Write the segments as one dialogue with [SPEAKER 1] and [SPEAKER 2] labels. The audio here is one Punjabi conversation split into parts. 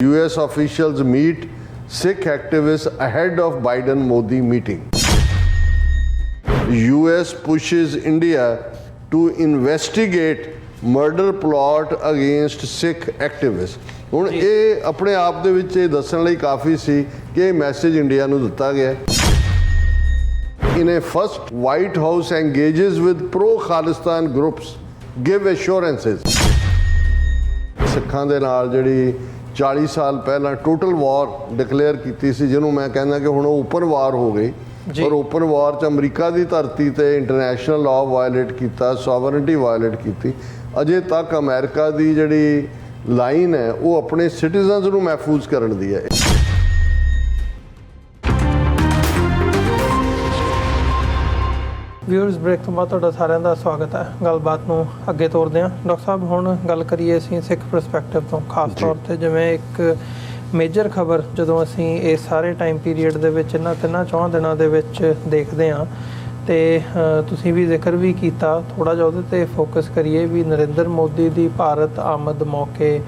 [SPEAKER 1] US officials meet Sikh activists ahead of Biden Modi meeting. US pushes India to investigate murder plot against Sikh activists. ਹੁਣ ਇਹ ਆਪਣੇ ਆਪ ਦੇ ਵਿੱਚ ਇਹ ਦੱਸਣ ਲਈ ਕਾਫੀ ਸੀ ਕਿ ਇਹ ਮੈਸੇਜ ਇੰਡੀਆ ਨੂੰ ਦਿੱਤਾ ਗਿਆ ਹੈ in a first white house engages with pro khalistan groups give assurances ਸਿੱਖਾਂ ਦੇ ਨਾਲ ਜਿਹੜੀ 40 ਸਾਲ ਪਹਿਲਾਂ ਟੋਟਲ ਵਾਰ ਡਿਕਲੇਅਰ ਕੀਤੀ ਸੀ ਜਿਹਨੂੰ ਮੈਂ ਕਹਿੰਦਾ ਕਿ ਹੁਣ ਉਹ ਓਪਨ ਵਾਰ ਹੋ ਗਈ। ਔਰ ਓਪਨ ਵਾਰ ਚ ਅਮਰੀਕਾ ਦੀ ਧਰਤੀ ਤੇ ਇੰਟਰਨੈਸ਼ਨਲ ਲਾਅ ਵਾਇਲੇਟ ਕੀਤਾ ਸੋਵਰਨਟੀ ਵਾਇਲੇਟ ਕੀਤੀ। ਅਜੇ ਤੱਕ ਅਮਰੀਕਾ ਦੀ ਜਿਹੜੀ ਲਾਈਨ ਹੈ ਉਹ ਆਪਣੇ ਸਿਟੀਜ਼ਨਸ ਨੂੰ ਮਹਿਫੂਜ਼ ਕਰਨ ਦੀ ਹੈ।
[SPEAKER 2] ਵਿਊਅਰਸ ਬ੍ਰੇਕ ਤੋਂ ਬਾਅਦ ਤੁਹਾਡਾ ਸਾਰਿਆਂ ਦਾ ਸਵਾਗਤ ਹੈ ਗੱਲਬਾਤ ਨੂੰ ਅੱਗੇ ਤੋਰਦੇ ਹਾਂ ਡਾਕਟਰ ਸਾਹਿਬ ਹੁਣ ਗੱਲ ਕਰੀਏ ਅਸੀਂ ਸਿੱਖ ਪਰਸਪੈਕਟਿਵ ਤੋਂ ਖਾਸ। ਤੌਰ ਤੇ ਜਿਵੇਂ ਇੱਕ ਮੇਜਰ ਖਬਰ ਜਦੋਂ ਅਸੀਂ ਇਸ ਸਾਰੇ ਟਾਈਮ ਪੀਰੀਅਡ ਦੇ ਵਿੱਚ ਇਹਨਾਂ ਤਿੰਨਾਂ ਚੌਹਾਂ ਦਿਨਾਂ ਦੇ ਵਿੱਚ ਦੇਖਦੇ ਹਾਂ ਤੇ ਤੁਸੀਂ ਵੀ ਜ਼ਿਕਰ ਵੀ ਕੀਤਾ ਥੋੜਾ ਜਿਹਾ ਉਹਦੇ ਤੇ ਫੋਕਸ ਕਰੀਏ ਵੀ ਨਰਿੰਦਰ ਮੋਦੀ ਦੀ ਭਾਰਤ ਆਮਦ ਮੌਕੇ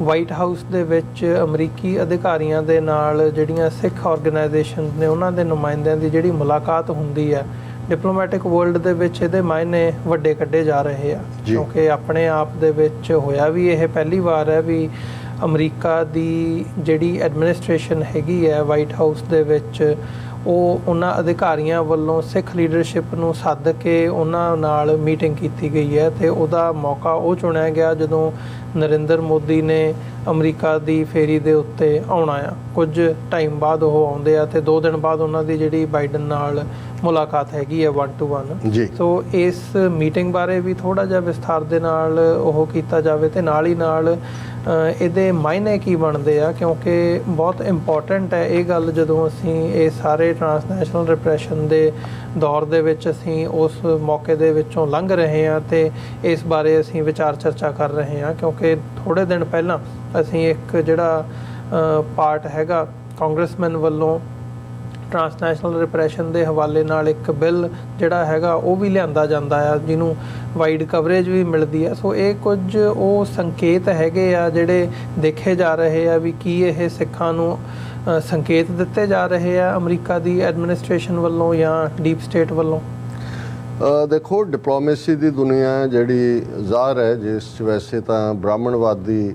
[SPEAKER 2] ਵਾਈਟ ਹਾਊਸ ਦੇ ਵਿੱਚ ਅਮਰੀਕੀ ਅਧਿਕਾਰੀਆਂ ਦੇ ਨਾਲ ਜਿਹੜੀਆਂ ਸਿੱਖ ਆਰਗੇਨਾਈਜੇਸ਼ਨ ਨੇ ਉਹਨਾਂ ਦੇ ਨੁਮਾਇੰਦਿਆਂ ਦੀ ਜਿਹੜੀ ਮੁਲਾਕਾਤ ਹੁੰਦੀ ਹੈ ਡਿਪਲੋਮੈਟਿਕ ਵਰਲਡ ਦੇ ਵਿੱਚ ਇਹਦੇ ਮਾਇਨੇ ਵੱਡੇ ਕੱਢੇ ਜਾ ਰਹੇ ਆ। ਕਿਉਂਕਿ ਆਪਣੇ ਆਪ ਦੇ ਵਿੱਚ ਹੋਇਆ ਵੀ ਇਹ ਪਹਿਲੀ ਵਾਰ ਹੈ ਵੀ ਅਮਰੀਕਾ ਦੀ ਜਿਹੜੀ ਐਡਮਿਨਿਸਟ੍ਰੇਸ਼ਨ ਹੈਗੀ ਹੈ ਵਾਈਟ ਹਾਊਸ ਦੇ ਵਿੱਚ ਉਹ ਉਹਨਾਂ ਅਧਿਕਾਰੀਆਂ ਵੱਲੋਂ ਸਿੱਖ ਲੀਡਰਸ਼ਿਪ ਨੂੰ ਸੱਦ ਕੇ ਉਹਨਾਂ ਨਾਲ ਮੀਟਿੰਗ ਕੀਤੀ ਗਈ ਹੈ ਤੇ ਉਹਦਾ ਮੌਕਾ ਉਹ ਚੁਣਿਆ ਗਿਆ ਜਦੋਂ ਨਰਿੰਦਰ ਮੋਦੀ ਨੇ ਅਮਰੀਕਾ ਦੀ ਫੇਰੀ ਦੇ ਉੱਤੇ ਆਉਣਾ ਆ। ਕੁਝ ਟਾਈਮ ਬਾਅਦ ਉਹ ਆਉਂਦੇ ਆ ਤੇ 2 ਦਿਨ ਬਾਅਦ ਉਹਨਾਂ ਦੀ ਜਿਹੜੀ ਬਾਈਡਨ ਨਾਲ ਮੁਲਾਕਾਤ ਹੈਗੀ ਹੈ 1 ਟੂ 1
[SPEAKER 1] ਜੀ।
[SPEAKER 2] ਸੋ ਇਸ ਮੀਟਿੰਗ ਬਾਰੇ ਵੀ ਥੋੜਾ ਜਿਹਾ ਵਿਸਥਾਰ ਦੇ ਨਾਲ ਉਹ ਕੀਤਾ ਜਾਵੇ ਤੇ ਨਾਲ ਹੀ ਨਾਲ ਇਹਦੇ ਮਾਇਨੇ ਕੀ ਬਣਦੇ ਆ? ਕਿਉਂਕਿ ਬਹੁਤ ਇੰਪੋਰਟੈਂਟ ਹੈ ਇਹ ਗੱਲ ਜਦੋਂ ਅਸੀਂ ਇਹ ਸਾਰੇ ਟ੍ਰਾਂਸਨੈਸ਼ਨਲ ਰਿਪਰੈਸ਼ਨ ਦੇ ਦੌਰ ਦੇ ਵਿੱਚ ਅਸੀਂ ਉਸ ਮੌਕੇ ਦੇ ਵਿੱਚੋਂ ਲੰਘ ਰਹੇ ਹਾਂ ਤੇ ਇਸ ਬਾਰੇ ਅਸੀਂ ਵਿਚਾਰ ਚਰਚਾ ਕਰ ਰਹੇ ਹਾਂ। ਕਿਉਂਕਿ ਥੋੜੇ ਦਿਨ ਪਹਿਲਾਂ ਅਸੀਂ ਇੱਕ ਜਿਹੜਾ ਪਾਰਟ ਹੈਗਾ ਕਾਂਗਰਸਮੈਨ ਵੱਲੋਂ ਟ੍ਰਾਂਸਨੈਸ਼ਨਲ ਰਿਪਰੈਸ਼ਨ ਦੇ ਹਵਾਲੇ ਨਾਲ ਇੱਕ ਬਿੱਲ ਜਿਹੜਾ ਹੈਗਾ ਉਹ ਵੀ ਲਿਆਂਦਾ ਜਾਂਦਾ ਆ, ਜਿਹਨੂੰ ਵਾਈਡ ਕਵਰੇਜ ਵੀ ਮਿਲਦੀ ਆ। ਸੋ ਇਹ ਕੁਝ ਉਹ ਸੰਕੇਤ ਹੈਗੇ ਆ ਜਿਹੜੇ ਦੇਖੇ ਜਾ ਰਹੇ ਆ ਵੀ ਕੀ ਇਹ ਸਿੱਖਾਂ ਨੂੰ ਸੰਕੇਤ ਦਿੱਤੇ ਜਾ ਰਹੇ ਆ ਅਮਰੀਕਾ ਦੀ ਐਡਮਿਨਿਸਟ੍ਰੇਸ਼ਨ ਵੱਲੋਂ ਜਾਂ ਡੀਪ ਸਟੇਟ ਵੱਲੋਂ?
[SPEAKER 1] ਦੇਖੋ ਡਿਪਲੋਮੇਸੀ ਦੀ ਦੁਨੀਆ ਜਿਹੜੀ ਜ਼ਾਹਰ ਹੈ, ਜਿਸ 'ਚ ਵੈਸੇ ਤਾਂ ਬ੍ਰਾਹਮਣਵਾਦੀ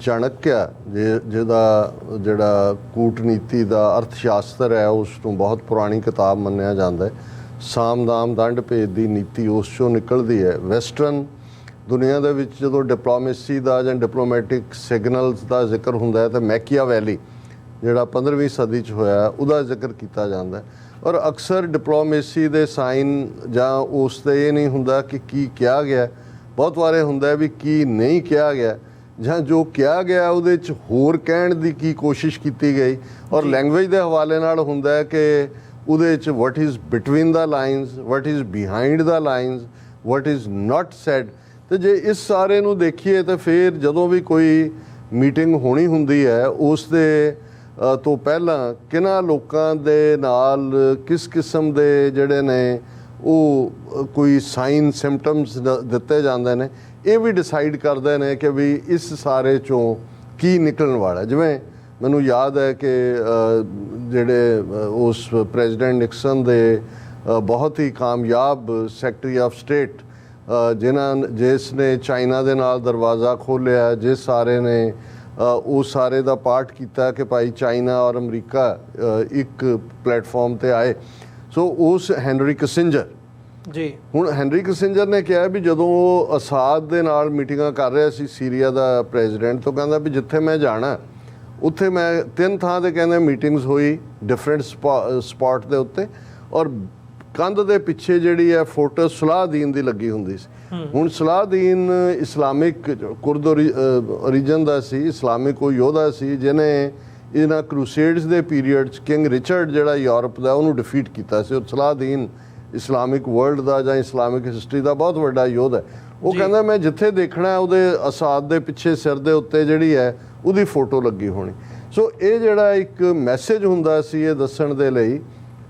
[SPEAKER 1] ਚਾਣਕਿਆ ਜਿ- ਜਿਹਦਾ ਜਿਹੜਾ ਕੂਟਨੀਤੀ ਦਾ ਅਰਥ ਸ਼ਾਸਤਰ ਹੈ, ਉਸ ਨੂੰ ਬਹੁਤ ਪੁਰਾਣੀ ਕਿਤਾਬ ਮੰਨਿਆ ਜਾਂਦਾ ਹੈ। ਸਾਮਦਾਮ ਦੰਡ ਭੇਦ ਦੀ ਨੀਤੀ ਉਸ ਚੋਂ ਨਿਕਲਦੀ ਹੈ। ਵੈਸਟਰਨ ਦੁਨੀਆ ਦੇ ਵਿੱਚ ਜਦੋਂ ਡਿਪਲੋਮੇਸੀ ਦਾ ਜਾਂ ਡਿਪਲੋਮੈਟਿਕ ਸਿਗਨਲਸ ਦਾ ਜ਼ਿਕਰ ਹੁੰਦਾ ਹੈ, ਤਾਂ ਮੈਕੀਆਵੈਲੀ ਜਿਹੜਾ 15ਵੀਂ ਸਦੀ ਚ ਹੋਇਆ ਉਹਦਾ ਜ਼ਿਕਰ ਕੀਤਾ ਜਾਂਦਾ ਹੈ। ਔਰ ਅਕਸਰ ਡਿਪਲੋਮੇਸੀ ਦੇ ਸਾਈਨ ਜਾਂ ਉਸ ਤੇ ਇਹ ਨਹੀਂ ਹੁੰਦਾ ਕਿ ਕੀ ਕਿਹਾ ਗਿਆ ਬਹੁਤ ਵਾਰੇ ਹੁੰਦਾ ਹੈ ਵੀ ਕੀ ਨਹੀਂ ਕਿਹਾ ਗਿਆ ਜਾਂ ਜੋ ਕਿਹਾ ਗਿਆ ਉਹਦੇ ਚ ਹੋਰ ਕਹਿਣ ਦੀ ਕੀ ਕੋਸ਼ਿਸ਼ ਕੀਤੀ ਗਈ। ਔਰ ਲੈਂਗੁਏਜ ਦੇ ਹਵਾਲੇ ਨਾਲ ਹੁੰਦਾ ਹੈ ਕਿ ਉਹਦੇ ਚ what is between the lines what is behind the lines what is not said ਤੇ ਜੇ ਇਸ ਸਾਰੇ ਨੂੰ ਦੇਖੀਏ ਤਾਂ ਫਿਰ ਜਦੋਂ ਵੀ ਕੋਈ ਮੀਟਿੰਗ ਹੋਣੀ ਹੁੰਦੀ ਹੈ ਉਸ ਦੇ ਅ, ਤੋਂ ਪਹਿਲਾਂ ਕਿਹਨਾਂ ਲੋਕਾਂ ਦੇ ਨਾਲ ਕਿਸ ਕਿਸਮ ਦੇ ਜਿਹੜੇ ਨੇ ਉਹ ਕੋਈ ਸਾਈਨ ਸਿੰਪਟਮਸ ਦਿੱਤੇ ਜਾਂਦੇ ਨੇ? ਇਹ ਵੀ ਡਿਸਾਈਡ ਕਰਦੇ ਨੇ ਕਿ ਵੀ ਇਸ ਸਾਰੇ ਚੋਂ ਕੀ ਨਿਕਲਣ ਵਾਲਾ ਜਿਵੇਂ ਮੈਨੂੰ ਯਾਦ ਹੈ ਕਿ ਜਿਹੜੇ ਉਸ ਪ੍ਰੈਜ਼ੀਡੈਂਟ ਨਿਕਸਨ ਦੇ ਬਹੁਤ ਹੀ ਕਾਮਯਾਬ ਸੈਕਟਰੀ ਆਫ ਸਟੇਟ ਜਿਨ੍ਹਾਂ, ਜਿਸ ਨੇ ਚਾਈਨਾ ਦੇ ਨਾਲ ਦਰਵਾਜ਼ਾ ਖੋਲ੍ਹਿਆ, ਜਿਸ ਸਾਰੇ ਨੇ ਉਹ ਸਾਰੇ ਦਾ ਪਾਰਟ ਕੀਤਾ ਕਿ ਭਾਈ ਚਾਈਨਾ ਔਰ ਅਮਰੀਕਾ ਇੱਕ ਪਲੇਟਫਾਰਮ ਤੇ ਆਏ। ਸੋ ਉਸ ਹੈਨਰੀ ਕਿਸਿੰਜਰ
[SPEAKER 2] ਜੀ।
[SPEAKER 1] ਹੁਣ ਹੈਨਰੀ ਕਿਸਿੰਜਰ ਨੇ ਕਿਹਾ ਵੀ ਜਦੋਂ ਉਹ ਅਸਾਦ ਦੇ ਨਾਲ ਮੀਟਿੰਗਾਂ ਕਰ ਰਿਹਾ ਸੀ ਸੀਰੀਆ ਦਾ ਪ੍ਰੈਜ਼ੀਡੈਂਟ ਤੋਂ ਕਹਿੰਦਾ ਵੀ ਜਿੱਥੇ ਮੈਂ ਜਾਣਾ ਉੱਥੇ ਮੈਂ ਤਿੰਨ ਥਾਂ ਤੇ ਕਹਿੰਦੇ ਮੀਟਿੰਗਸ ਹੋਈ ਡਿਫਰੈਂਟ ਸਪੌਟ ਦੇ ਉੱਤੇ ਔਰ ਕੰਧ ਦੇ ਪਿੱਛੇ ਜਿਹੜੀ ਹੈ ਫੋਟੋ ਸਲਾਹਦੀਨ ਦੀ ਲੱਗੀ ਹੁੰਦੀ ਸੀ। ਹੁਣ ਸਲਾਹਦੀਨ ਇਸਲਾਮਿਕ ਕੁਰਦ ਓਰੀਜਨ ਦਾ ਸੀ ਇਸਲਾਮਿਕ ਕੋਈ ਯੋਧਾ ਸੀ ਜਿਨੇ ਇਹਨਾਂ ਕਰੂਸੇਡਸ ਦੇ ਪੀਰੀਅਡ ਚ ਕਿੰਗ ਰਿਚਰਡ ਜਿਹੜਾ ਯੂਰਪ ਦਾ ਉਹਨੂੰ ਡਿਫੀਟ ਕੀਤਾ ਸੀ। ਔਰ ਸਲਾਹਦੀਨ ਇਸਲਾਮਿਕ ਵਰਲਡ ਦਾ ਜਾਂ ਇਸਲਾਮਿਕ ਹਿਸਟਰੀ ਦਾ ਬਹੁਤ ਵੱਡਾ ਯੋਧ ਹੈ। ਉਹ। ਕਹਿੰਦਾ ਮੈਂ ਜਿੱਥੇ ਦੇਖਣਾ ਉਹਦੇ ਅਸਾਦ ਦੇ ਪਿੱਛੇ ਸਿਰ ਦੇ ਉੱਤੇ ਜਿਹੜੀ ਹੈ ਉਹਦੀ ਫੋਟੋ ਲੱਗੀ ਹੋਣੀ। ਸੋ ਇਹ ਜਿਹੜਾ ਇੱਕ ਮੈਸੇਜ ਹੁੰਦਾ ਸੀ ਇਹ ਦੱਸਣ ਦੇ ਲਈ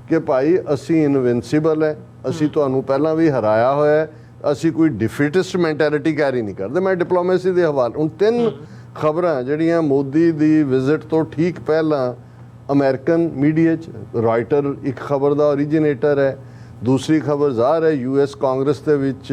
[SPEAKER 1] ਕਿ ਭਾਈ ਅਸੀਂ ਇਨਵਿੰਸੀਬਲ ਹੈ ਅਸੀਂ ਤੁਹਾਨੂੰ ਪਹਿਲਾਂ ਵੀ ਹਰਾਇਆ ਹੋਇਆ ਹੈ ਅਸੀਂ ਕੋਈ ਡਿਫੀਟਿਸਟ ਮੈਂਟੈਲਿਟੀ ਕੈਰੀ ਨਹੀਂ ਕਰਦੇ। ਮੈਂ ਡਿਪਲੋਮੇਸੀ ਦੇ ਹਵਾਲੇ ਹੁਣ ਤਿੰਨ ਖਬਰਾਂ ਜਿਹੜੀਆਂ ਮੋਦੀ ਦੀ ਵਿਜ਼ਿਟ ਤੋਂ ਠੀਕ ਪਹਿਲਾਂ ਅਮਰੀਕਨ ਮੀਡੀਆ 'ਚ ਰਾਇਟਰ ਇੱਕ ਖਬਰ ਦਾ originator ਹੈ ਦੂਸਰੀ ਖਬਰ ਜ਼ਾਹਰ ਹੈ ਯੂਐਸ ਕਾਂਗਰਸ ਦੇ ਵਿੱਚ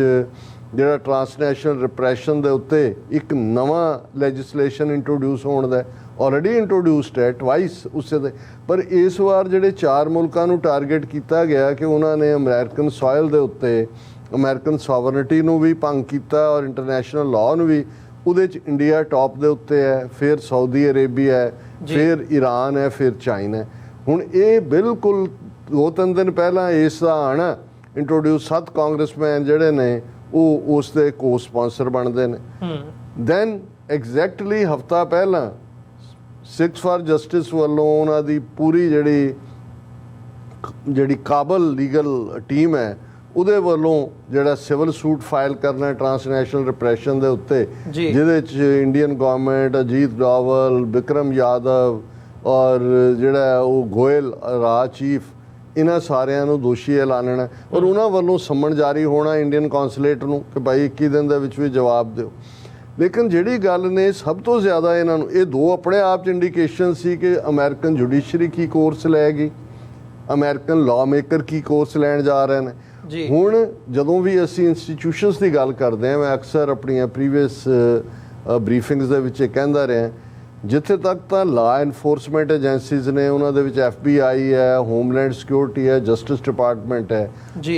[SPEAKER 1] ਜਿਹੜਾ ਟ੍ਰਾਂਸਨੈਸ਼ਨਲ ਰਿਪਰੈਸ਼ਨ ਦੇ ਉੱਤੇ ਇੱਕ ਨਵਾਂ ਲੈਜਿਸਲੇਸ਼ਨ ਇੰਟਰੋਡਿਊਸ ਹੋਣ ਦਾ ਆਲਰੇਡੀ ਇੰਟਰੋਡਿਊਸਡ ਹੈ ਟਵਾਈਸ ਉਸੇ ਦੇ। ਪਰ ਇਸ ਵਾਰ ਜਿਹੜੇ ਚਾਰ ਮੁਲਕਾਂ ਨੂੰ ਟਾਰਗੇਟ ਕੀਤਾ ਗਿਆ ਕਿ ਉਹਨਾਂ ਨੇ ਅਮਰੀਕਨ ਸੋਇਲ ਦੇ ਉੱਤੇ ਅਮਰੀਕਨ ਸੋਵਰਨਿਟੀ ਨੂੰ ਵੀ ਭੰਗ ਕੀਤਾ ਔਰ ਇੰਟਰਨੈਸ਼ਨਲ ਲਾਅ ਨੂੰ ਵੀ ਉਹਦੇ ਚ ਇੰਡੀਆ ਟੌਪ ਦੇ ਉੱਤੇ ਹੈ ਫਿਰ ਸਾਊਦੀ ਅਰੇਬੀਆ ਹੈ। ਫਿਰ ਈਰਾਨ ਹੈ ਫਿਰ ਚਾਈਨਾ ਹੈ। ਹੁਣ ਇਹ ਬਿਲਕੁਲ ਦੋ ਤਿੰਨ ਦਿਨ ਪਹਿਲਾਂ ਇਸ ਦਾ ਆਣਾ ਇੰਟਰੋਡਿਊਸ ਸੱਤ ਕਾਂਗਰਸਮੈਨ ਜਿਹੜੇ ਨੇ ਉਹ ਉਸ ਦੇ ਕੋ ਸਪਾਂਸਰ ਬਣਦੇ ਨੇ। ਦੈਨ ਐਗਜ਼ੈਕਟਲੀ ਹਫਤਾ ਪਹਿਲਾਂ ਸਿਕਸ ਫਾਰ ਜਸਟਿਸ ਵੱਲੋਂ ਉਹਨਾਂ ਦੀ ਪੂਰੀ ਜਿਹੜੀ ਜਿਹੜੀ ਕਾਬਲ ਲੀਗਲ ਟੀਮ ਹੈ ਉਹਦੇ ਵੱਲੋਂ ਜਿਹੜਾ ਸਿਵਲ ਸੂਟ ਫਾਈਲ ਕਰਨਾ ਟ੍ਰਾਂਸਨੈਸ਼ਨਲ ਰਿਪਰੈਸ਼ਨ ਦੇ ਉੱਤੇ। ਜਿਹਦੇ ਚ ਇੰਡੀਅਨ ਗਵਰਨਮੈਂਟ ਅਜੀਤ ਡੋਵਲ ਵਿਕਰਮ ਯਾਦਵ ਔਰ ਜਿਹੜਾ ਉਹ ਗੋਇਲ ਰਾਜ ਚੀਫ ਇਹਨਾਂ ਸਾਰਿਆਂ ਨੂੰ ਦੋਸ਼ੀ ਐਲਾਨਣਾ ਔਰ ਉਹਨਾਂ ਵੱਲੋਂ ਸੰਮਣ ਜਾਰੀ ਹੋਣਾ ਇੰਡੀਅਨ ਕੌਂਸੂਲੇਟ ਨੂੰ ਕਿ ਭਾਈ 21 ਦਿਨ ਦੇ ਵਿੱਚ ਵੀ ਜਵਾਬ ਦਿਓ ਲੇਕਿਨ ਜਿਹੜੀ ਗੱਲ ਨੇ ਸਭ ਤੋਂ ਜ਼ਿਆਦਾ ਇਹਨਾਂ ਨੂੰ ਇਹ ਦੋ ਆਪਣੇ ਆਪ ਚ ਇੰਡੀਕੇਸ਼ਨ ਸੀ ਕਿ ਅਮਰੀਕਨ ਜੁਡੀਸ਼ਰੀ ਕੀ ਕੋਰਸ ਲਏਗੀ ਅਮਰੀਕਨ ਲਾਅ ਮੇਕਰ ਕੀ ਕੋਰਸ ਲੈਣ ਜਾ ਰਹੇ ਨੇ
[SPEAKER 2] ਜੀ।
[SPEAKER 1] ਹੁਣ ਜਦੋਂ ਵੀ ਅਸੀਂ ਇੰਸਟੀਟਿਊਸ਼ਨਸ ਦੀ ਗੱਲ ਕਰਦੇ ਹਾਂ ਮੈਂ ਅਕਸਰ ਆਪਣੀਆਂ ਪ੍ਰੀਵੀਅਸ ਬਰੀਫਿੰਗਸ ਦੇ ਵਿੱਚ ਇਹ ਕਹਿੰਦਾ ਰਿਹਾ ਜਿੱਥੇ ਤੱਕ ਤਾਂ ਲਾਅ ਐਨਫੋਰਸਮੈਂਟ ਏਜੰਸੀਜ਼ ਨੇ ਉਹਨਾਂ ਦੇ ਵਿੱਚ FBI ਹੈ ਹੋਮਲੈਂਡ ਸਿਕਿਉਰਿਟੀ ਹੈ ਜਸਟਿਸ ਡਿਪਾਰਟਮੈਂਟ ਹੈ।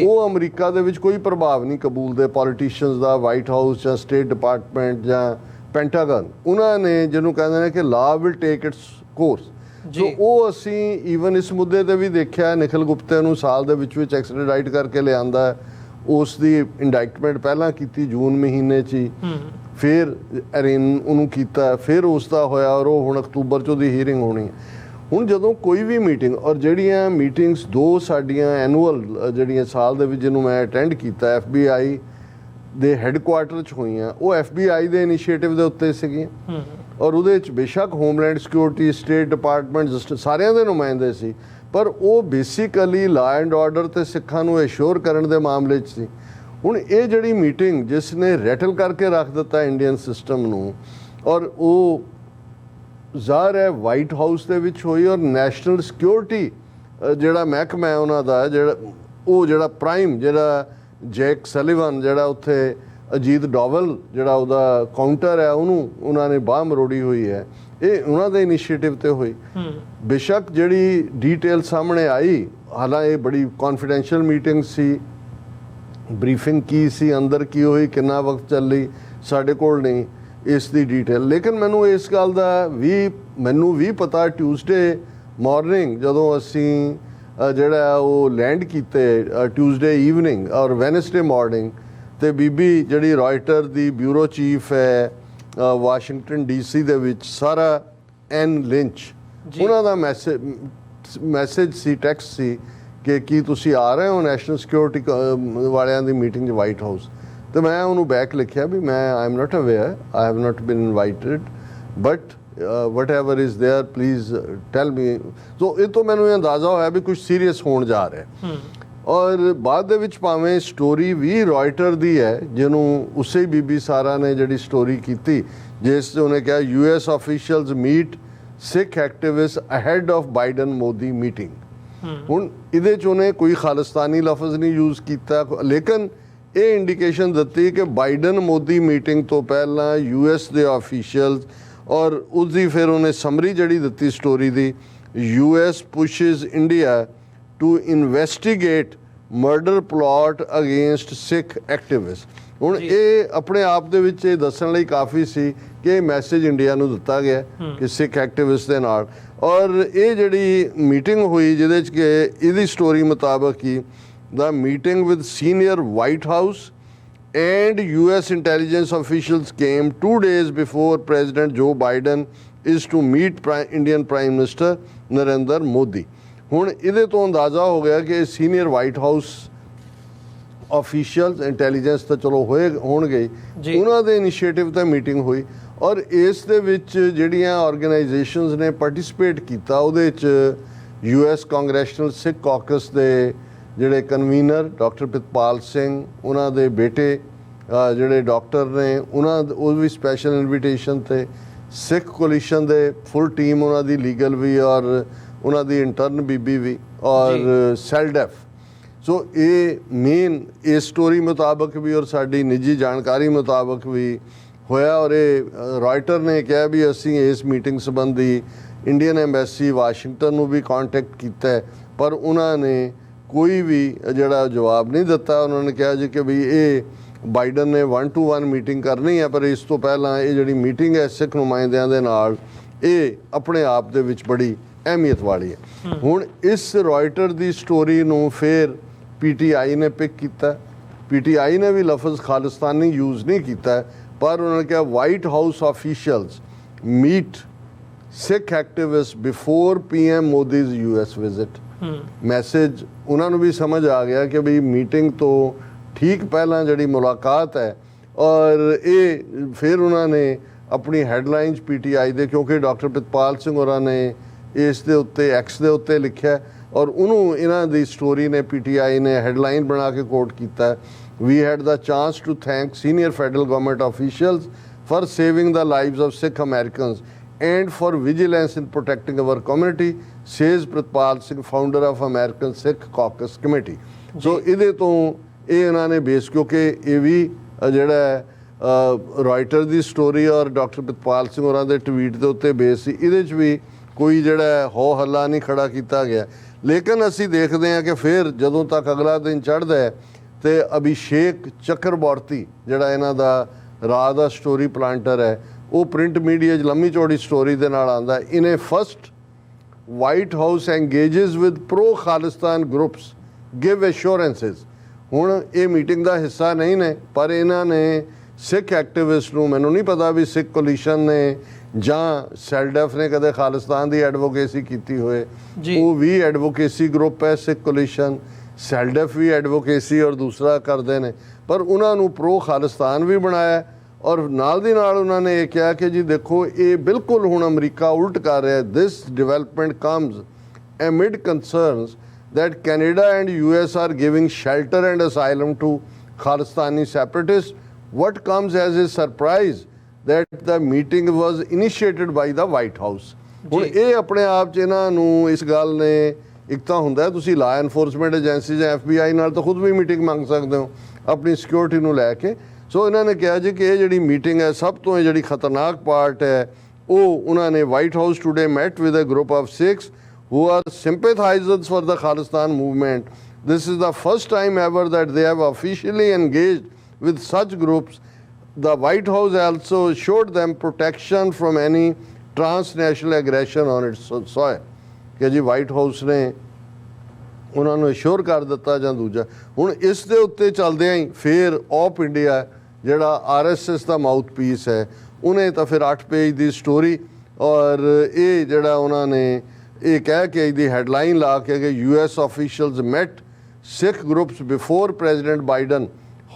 [SPEAKER 1] ਉਹ ਅਮਰੀਕਾ ਦੇ ਵਿੱਚ ਕੋਈ ਪ੍ਰਭਾਵ ਨਹੀਂ ਕਬੂਲਦੇ ਪੋਲੀਟੀਸ਼ੀਅਨਸ ਦਾ ਵਾਈਟ ਹਾਊਸ ਜਾਂ ਸਟੇਟ ਡਿਪਾਰਟਮੈਂਟ ਜਾਂ ਪੈਂਟਾਗਨ ਉਹਨਾਂ ਨੇ ਜਿਹਨੂੰ ਕਹਿੰਦੇ ਨੇ ਕਿ law will take its course
[SPEAKER 2] ਜੀ।
[SPEAKER 1] ਸੋ ਉਹ ਅਸੀਂ ਈਵਨ ਇਸ ਮੁੱਦੇ ਤੇ ਵੀ ਦੇਖਿਆ ਨਿਖਲ ਗੁਪਤੇ ਨੂੰ ਸਾਲ ਦੇ ਵਿੱਚ ਵਿੱਚ ਐਕਸਟ੍ਰੈਡਾਈਟ ਕਰਕੇ ਲਿਆਂਦਾ। ਉਸ ਦੀ ਇੰਡਾਈਕਟਮੈਂਟ ਪਹਿਲਾਂ ਕੀਤੀ ਜੂਨ ਮਹੀਨੇ 'ਚ ਫਿਰ ਅਰੇਨ ਉਹਨੂੰ ਕੀਤਾ ਫਿਰ ਉਸ ਦਾ ਹੋਇਆ ਔਰ ਉਹ ਹੁਣ ਅਕਤੂਬਰ 'ਚ ਉਹਦੀ ਹੀਅਰਿੰਗ ਹੋਣੀ ਹੈ। ਹੁਣ ਜਦੋਂ ਕੋਈ ਵੀ ਮੀਟਿੰਗ ਔਰ ਜਿਹੜੀਆਂ ਮੀਟਿੰਗਸ ਦੋ ਸਾਡੀਆਂ ਐਨੂਅਲ ਜਿਹੜੀਆਂ ਸਾਲ ਦੇ ਵਿੱਚ ਜਿਹਨੂੰ ਮੈਂ ਅਟੈਂਡ ਕੀਤਾ FBI ਦੇ ਹੈੱਡਕੁਆਰਟਰ 'ਚ ਹੋਈਆਂ ਉਹ FBI ਦੇ ਇਨੀਸ਼ੀਏਟਿਵ ਦੇ ਉੱਤੇ ਸੀਗੀਆਂ। ਔਰ ਉਹਦੇ ਵਿੱਚ ਬੇਸ਼ੱਕ homeland security state department just ਸਾਰਿਆਂ ਦੇ ਨੁਮਾਇੰਦੇ ਸੀ। ਪਰ ਉਹ ਬੇਸਿਕਲੀ ਲਾ ਐਂਡ ਆਰਡਰ ਤੇ ਸਿੱਖਾਂ ਨੂੰ ਐਸ਼ੋਰ ਕਰਨ ਦੇ ਮਾਮਲੇ 'ਚ ਸੀ। ਹੁਣ ਇਹ ਜਿਹੜੀ ਮੀਟਿੰਗ ਜਿਸ ਨੇ ਰੈਟਲ ਕਰਕੇ ਰੱਖ ਦਿੱਤਾ ਇੰਡੀਅਨ ਸਿਸਟਮ ਨੂੰ ਔਰ ਉਹ ਜ਼ਾਹਰ ਹੈ ਵਾਈਟ ਹਾਊਸ ਦੇ ਵਿੱਚ ਹੋਈ ਔਰ ਨੈਸ਼ਨਲ ਸਿਕਿਉਰਿਟੀ ਜਿਹੜਾ ਮਹਿਕਮਾ ਹੈ ਉਹਨਾਂ ਦਾ ਜਿਹੜਾ ਉਹ ਜਿਹੜਾ ਪ੍ਰਾਈਮ ਜਿਹੜਾ ਜੈਕ ਸਲੀਵਨ ਜਿਹੜਾ ਉੱਥੇ ਅਜੀਤ ਡੋਵਲ ਜਿਹੜਾ ਉਹਦਾ ਕਾਊਂਟਰ ਹੈ ਉਹਨੂੰ ਉਹਨਾਂ ਨੇ ਬਾਹ ਮਰੋੜੀ ਹੋਈ ਹੈ। ਇਹ ਉਹਨਾਂ ਦੇ ਇਨੀਸ਼ੀਏਟਿਵ ਤੇ ਹੋਈ। ਬੇਸ਼ੱਕ ਜਿਹੜੀ ਡੀਟੇਲ ਸਾਹਮਣੇ ਆਈ ਹਾਲਾਂ ਇਹ ਬੜੀ ਕੌਨਫੀਡੈਂਸ਼ੀਅਲ ਮੀਟਿੰਗ ਸੀ ਬਰੀਫਿੰਗ ਕੀ ਸੀ ਅੰਦਰ ਕੀ ਹੋਈ ਕਿੰਨਾ ਵਕਤ ਚੱਲੀ ਸਾਡੇ ਕੋਲ ਨਹੀਂ ਇਸ ਦੀ ਡੀਟੇਲ ਲੇਕਿਨ ਮੈਨੂੰ ਇਸ ਗੱਲ ਦਾ ਵੀ ਮੈਨੂੰ ਵੀ ਪਤਾ ਟਿਊਜ਼ਡੇ ਮਾਰਨਿੰਗ ਜਦੋਂ ਅਸੀਂ ਜਿਹੜਾ ਉਹ ਲੈਂਡ ਕੀਤੇ ਟਿਊਜ਼ਡੇ ਈਵਨਿੰਗ ਔਰ ਵੈਨਸਡੇ ਮਾਰਨਿੰਗ ਤੇ ਬੀਬੀ ਜਿਹੜੀ ਰਾਇਟਰ ਦੀ ਬਿਊਰੋ ਚੀਫ ਹੈ ਵਾਸ਼ਿੰਗਟਨ ਡੀਸੀ ਦੇ ਵਿੱਚ ਸਾਰਾ ਐਨ ਲਿੰਚ। ਉਹਨਾਂ ਦਾ ਮੈਸੇਜ ਮੈਸੇਜ ਸੀ ਟੈਕਸਟ ਸੀ ਕਿ ਕੀ ਤੁਸੀਂ ਆ ਰਹੇ ਹੋ ਨੈਸ਼ਨਲ ਸਿਕਿਉਰਿਟੀ ਵਾਲਿਆਂ ਦੀ ਮੀਟਿੰਗ 'ਚ ਵਾਈਟ ਹਾਊਸ ਤੇ ਮੈਂ ਉਹਨੂੰ ਬੈਕ ਲਿਖਿਆ ਵੀ ਮੈਂ I am not aware I have not been invited but whatever is there please tell me so ਇਹ ਤੋਂ ਮੈਨੂੰ ਇਹ ਅੰਦਾਜ਼ਾ ਹੋਇਆ ਵੀ ਕੁਝ ਸੀਰੀਅਸ ਹੋਣ ਜਾ ਰਿਹਾ ਹੈ
[SPEAKER 2] ਹੂੰ
[SPEAKER 1] ਔਰ ਬਾਅਦ ਦੇ ਵਿੱਚ ਭਾਵੇਂ ਸਟੋਰੀ ਵੀ ਰਾਇਟਰ ਦੀ ਹੈ ਜਿਹਨੂੰ ਉਸੇ ਹੀ ਬੀਬੀ ਸਾਰਾ ਨੇ ਜਿਹੜੀ ਸਟੋਰੀ ਕੀਤੀ ਜਿਸ 'ਚ ਉਹਨੇ ਕਿਹਾ US officials meet Sikh activists ahead of Biden Modi meeting ਹੁਣ ਇਹਦੇ 'ਚ ਉਹਨੇ ਕੋਈ ਖਾਲਿਸਤਾਨੀ ਲਫ਼ਜ਼ ਨਹੀਂ ਯੂਜ਼ ਕੀਤਾ। ਲੇਕਿਨ ਇਹ ਇੰਡੀਕੇਸ਼ਨ ਦਿੱਤੀ ਕਿ ਬਾਈਡਨ ਮੋਦੀ ਮੀਟਿੰਗ ਤੋਂ ਪਹਿਲਾਂ ਯੂਐਸ ਦੇ ਆਫੀਸ਼ੀਅਲਸ ਔਰ ਉਸਦੀ ਫਿਰ ਉਹਨੇ ਸਮਰੀ ਜਿਹੜੀ ਦਿੱਤੀ story the US pushes India to investigate murder plot against Sikh activist ਹੁਣ। ਇਹ ਆਪਣੇ ਆਪ ਦੇ ਵਿੱਚ ਇਹ ਦੱਸਣ ਲਈ ਕਾਫੀ ਸੀ ਕਿ ਇਹ ਮੈਸੇਜ ਇੰਡੀਆ ਨੂੰ ਦਿੱਤਾ ਗਿਆ ਕਿ ਸਿੱਖ ਐਕਟਿਵਿਸਟ ਦੇ ਨਾਲ ਔਰ ਇਹ ਜਿਹੜੀ ਮੀਟਿੰਗ ਹੋਈ ਜਿਹਦੇ ਚ ਕਿ ਇਹਦੀ ਸਟੋਰੀ ਮੁਤਾਬਕ ਹੀ the meeting with senior White House and US intelligence officials came two days before President Joe Biden is to meet Pri- Indian Prime Minister Narendra Modi. ਹੁਣ ਇਹਦੇ ਤੋਂ ਅੰਦਾਜ਼ਾ ਹੋ ਗਿਆ ਕਿ senior White House officials intelligence ਤਾਂ ਚਲੋ ਹੋਏ ਹੋਣਗੇ। ਉਹਨਾਂ ਦੇ ਇਨੀਸ਼ੀਏਟਿਵ ਤੇ ਮੀਟਿੰਗ ਹੋਈ ਔਰ ਇਸ ਦੇ ਵਿੱਚ ਜਿਹੜੀਆਂ ਆਰਗੇਨਾਈਜੇਸ਼ਨਸ ਨੇ ਪਾਰਟਿਸਿਪੇਟ ਕੀਤਾ ਉਹਦੇ ਵਿੱਚ ਯੂਐਸ ਕਾਂਗਰੈਸ਼ਨਲ ਸਿੱਖ ਕਾਕਸ ਦੇ ਜਿਹੜੇ ਕਨਵੀਨਰ ਡਾਕਟਰ ਪ੍ਰਿਤਪਾਲ ਸਿੰਘ ਉਹਨਾਂ ਦੇ ਬੇਟੇ ਜਿਹੜੇ ਡਾਕਟਰ ਨੇ ਉਹਨਾਂ ਉਹ ਵੀ ਸਪੈਸ਼ਲ ਇਨਵੀਟੇਸ਼ਨ ਤੇ ਸਿੱਖ ਕੋਲੀਸ਼ਨ ਦੇ ਫੁੱਲ ਟੀਮ ਉਹਨਾਂ ਦੀ ਲੀਗਲ ਵੀ ਔਰ ਉਹਨਾਂ ਦੀ ਇੰਟਰਨ ਬੀਬੀ ਵੀ ਔਰ ਸੈਲਡੈਫ ਸੋ ਇਹ ਮੇਨ ਇਸ ਸਟੋਰੀ ਮੁਤਾਬਕ ਵੀ ਔਰ ਸਾਡੀ ਨਿੱਜੀ ਜਾਣਕਾਰੀ ਮੁਤਾਬਕ ਵੀ ਹੋਇਆ ਔਰ ਇਹ ਰਾਇਟਰ ਨੇ ਕਿਹਾ ਵੀ ਅਸੀਂ ਇਸ ਮੀਟਿੰਗ ਸੰਬੰਧੀ ਇੰਡੀਅਨ ਐਮਬੈਸੀ ਵਾਸ਼ਿੰਗਟਨ ਨੂੰ ਵੀ ਕੰਟੈਕਟ ਕੀਤਾ ਪਰ ਉਹਨਾਂ ਨੇ ਕੋਈ ਵੀ ਜਿਹੜਾ ਜਵਾਬ ਨਹੀਂ ਦਿੱਤਾ। ਉਹਨਾਂ ਨੇ ਕਿਹਾ ਜੀ ਕਿ ਵੀ ਇਹ ਬਾਈਡਨ ਨੇ 1 ਟੂ 1 ਮੀਟਿੰਗ ਕਰਨੀ ਹੈ ਪਰ ਇਸ ਤੋਂ ਪਹਿਲਾਂ ਇਹ ਜਿਹੜੀ ਮੀਟਿੰਗ ਹੈ ਸਿੱਖ ਨੁਮਾਇੰਦਿਆਂ ਦੇ ਨਾਲ ਇਹ ਆਪਣੇ ਆਪ ਦੇ ਵਿੱਚ ਬੜੀ ਅਹਿਮੀਅਤ ਵਾਲੀ ਹੈ। ਹੁਣ ਇਸ ਰਾਇਟਰ ਦੀ ਸਟੋਰੀ ਨੂੰ ਫਿਰ ਪੀਟੀਆਈ ਨੇ ਪਿਕ ਕੀਤਾ। ਪੀਟੀਆਈ ਨੇ ਵੀ ਲਫ਼ਜ਼ ਖਾਲਿਸਤਾਨੀ ਯੂਜ਼ ਨਹੀਂ ਕੀਤਾ ਪਰ ਉਹਨਾਂ ਨੇ ਕਿਹਾ White House officials meet Sikh activist before PM Modi's US
[SPEAKER 2] visit
[SPEAKER 1] message ਉਹਨਾਂ ਨੂੰ ਵੀ ਸਮਝ ਆ ਗਿਆ ਕਿ ਵੀ ਮੀਟਿੰਗ ਤੋਂ ਠੀਕ ਪਹਿਲਾਂ ਜਿਹੜੀ ਮੁਲਾਕਾਤ ਹੈ ਔਰ ਇਹ ਫਿਰ ਉਹਨਾਂ ਨੇ ਆਪਣੀ ਹੈਡਲਾਈਨਸ ਪੀਟੀਆਈ ਦੇ ਕਿਉਂਕਿ ਡਾਕਟਰ ਪ੍ਰਿਤਪਾਲ ਸਿੰਘ ਹੋਰਾਂ ਨੇ ਇਸ ਦੇ ਉੱਤੇ ਐਕਸ ਦੇ ਉੱਤੇ ਲਿਖਿਆ ਔਰ ਉਹਨੂੰ ਇਹਨਾਂ ਦੀ ਸਟੋਰੀ ਨੇ ਪੀਟੀਆਈ ਨੇ ਹੈਡਲਾਈਨ ਬਣਾ ਕੇ ਕੋਟ ਕੀਤਾ we had the chance to thank senior federal government officials for saving the lives of Sikh Americans and for vigilance in protecting our community says Pratpal Singh founder of American Sikh Caucus Committee. So ਇਹਦੇ ਤੋਂ ਇਹ ਇਹਨਾਂ ਨੇ ਬੇਸ ਕਿਉਂਕਿ ਇਹ ਵੀ ਜਿਹੜਾ ਰਾਈਟਰ ਦੀ ਸਟੋਰੀ ਔਰ ਡਾਕਟਰ ਪ੍ਰਿਤਪਾਲ ਸਿੰਘ ਹੋਰਾਂ ਦੇ ਟਵੀਟ ਦੇ ਉੱਤੇ ਬੇਸ ਸੀ। ਇਹਦੇ 'ਚ ਵੀ ਕੋਈ ਜਿਹੜਾ ਹੋ ਹੱਲਾ ਨਹੀਂ ਖੜਾ ਕੀਤਾ ਗਿਆ। ਲੇਕਿਨ ਅਸੀਂ ਦੇਖਦੇ ਹਾਂ ਕਿ ਫਿਰ ਜਦੋਂ ਤੱਕ ਅਗਲਾ ਦਿਨ ਚੜ੍ਹਦਾ ਹੈ ਤੇ ਅਭਿਸ਼ੇਕ ਚੱਕਰਵਰਤੀ, ਜਿਹੜਾ ਇਹਨਾਂ ਦਾ ਰਾਹ ਦਾ ਸਟੋਰੀ ਪਲਾਂਟਰ ਹੈ, ਉਹ ਪ੍ਰਿੰਟ ਮੀਡੀਆ 'ਚ ਲੰਮੀ ਚੌੜੀ ਸਟੋਰੀ ਦੇ ਨਾਲ ਆਂਦਾ in first White House engages with pro Khalistan groups give assurances ਹੁਣ ਇਹ ਮੀਟਿੰਗ ਦਾ ਹਿੱਸਾ ਨਹੀਂ ਨੇ, ਪਰ ਇਹਨਾਂ ਨੇ ਸਿੱਖ ਐਕਟਿਵਿਸਟ ਨੂੰ, ਮੈਨੂੰ ਨਹੀਂ ਪਤਾ ਵੀ ਸਿੱਖ ਕੋਲੀਸ਼ਨ ਨੇ ਜਾਂ ਸੈਲਡਫ ਨੇ ਕਦੇ ਖਾਲਿਸਤਾਨ ਦੀ ਐਡਵੋਕੇਸੀ ਕੀਤੀ ਹੋਏ। ਉਹ ਵੀ ਐਡਵੋਕੇਸੀ ਗਰੁੱਪ ਹੈ ਸਿੱਖ ਕੋਲੀਸ਼ਨ ਸੈਲਡਫ ਵੀ ਐਡਵੋਕੇਸੀ ਔਰ ਦੂਸਰਾ ਕਰਦੇ ਨੇ ਪਰ ਉਹਨਾਂ ਨੂੰ ਪ੍ਰੋ ਖਾਲਿਸਤਾਨ ਵੀ ਬਣਾਇਆ ਔਰ ਨਾਲ ਦੀ ਨਾਲ ਉਹਨਾਂ ਨੇ ਇਹ ਕਿਹਾ ਕਿ ਜੀ ਦੇਖੋ ਇਹ ਬਿਲਕੁਲ ਹੁਣ ਅਮਰੀਕਾ ਉਲਟ ਕਰ ਰਿਹਾ ਹੈ this development comes amid concerns that Canada and US are giving shelter and asylum to Khalistani separatists. What comes as a surprise that the meeting was initiated by the White House. ਹੁਣ ਇਹ ਆਪਣੇ ਆਪ 'ਚ ਇਹਨਾਂ ਨੂੰ ਇਸ ਗੱਲ ਨੇ ਇੱਕ ਤਾਂ ਹੁੰਦਾ ਤੁਸੀਂ ਲਾ ਐਨਫੋਰਸਮੈਂਟ ਏਜੰਸੀ ਜਾਂ FBI ਨਾਲ ਤਾਂ ਖੁਦ ਵੀ ਮੀਟਿੰਗ ਮੰਗ ਸਕਦੇ ਹੋ ਆਪਣੀ ਸਿਕਿਉਰਿਟੀ ਨੂੰ ਲੈ ਕੇ ਸੋ ਇਹਨਾਂ ਨੇ ਕਿਹਾ ਜੀ ਕਿ ਇਹ ਜਿਹੜੀ ਮੀਟਿੰਗ ਹੈ ਸਭ ਤੋਂ ਇਹ ਜਿਹੜੀ ਖਤਰਨਾਕ ਪਾਰਟ ਹੈ ਉਹ ਉਹਨਾਂ ਨੇ White House today met with a group of 6 who are sympathizers for the Khalistan movement. This is the first time ever that they have officially engaged with such groups. The White House also assured them protection from any transnational aggression on its so- soil. ਕਿ ਜੀ ਵਾਈਟ ਹਾਊਸ ਨੇ ਉਹਨਾਂ ਨੂੰ ਅਸ਼ੋਰ ਕਰ ਦਿੱਤਾ ਜਾਂ ਦੂਜਾ ਹੁਣ ਇਸ ਦੇ ਉੱਤੇ ਚੱਲਦਿਆਂ ਹੀ ਫੇਰ ਆਪ ਇੰਡੀਆ, ਜਿਹੜਾ ਆਰਐਸਐਸ ਦਾ ਮਾਊਥਪੀਸ ਹੈ, ਉਹਨੇ ਤਾਂ ਫਿਰ 8 ਪੇਜ ਦੀ ਸਟੋਰੀ ਔਰ ਇਹ ਜਿਹੜਾ ਉਹਨਾਂ ਨੇ ਇਹ ਕਹਿ ਕੇ ਇਹਦੀ ਹੈਡਲਾਈਨ ਲਾ ਕੇ ਕਿ US officials met Sikh groups before president Biden